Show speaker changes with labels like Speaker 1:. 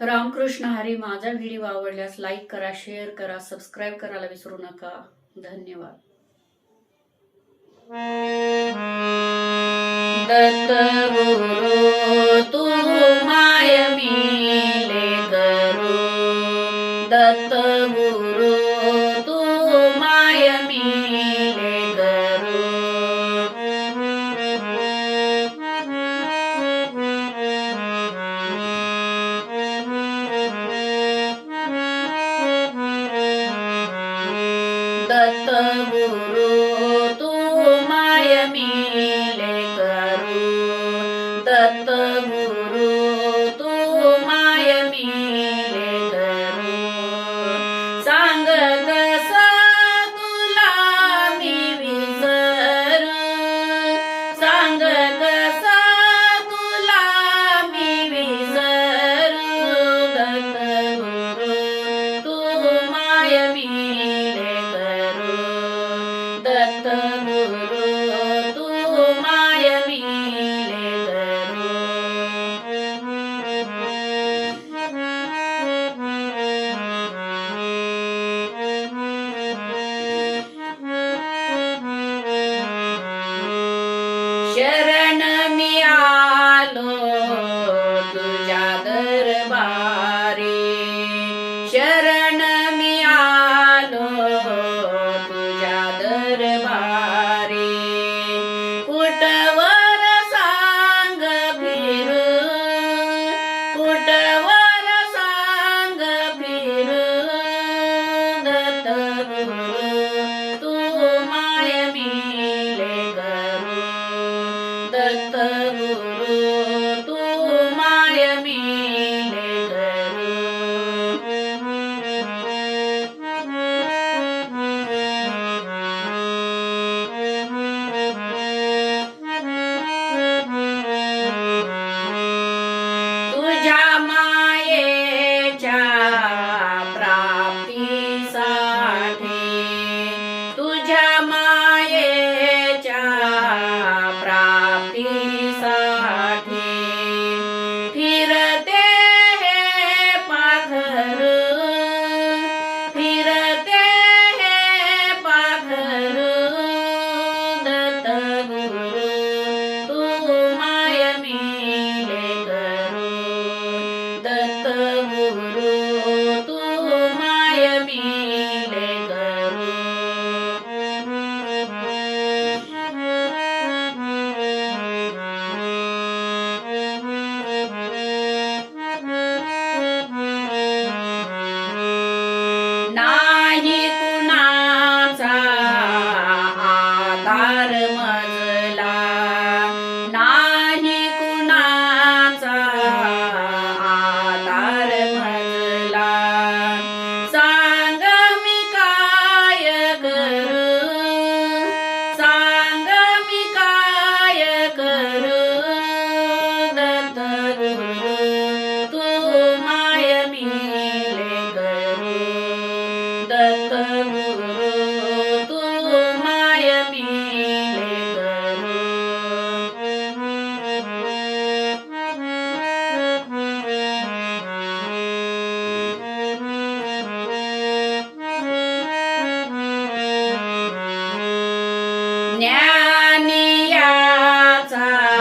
Speaker 1: रामकृष्ण हरी माझा व्हिडिओ आवडल्यास लाईक करा शेअर करा सबस्क्राईब करायला विसरू नका. धन्यवाद. दत्त गुरु तू माय दत्त गुरु माय मी ಸಂಗತ Get Jama. ज्ञानियाचा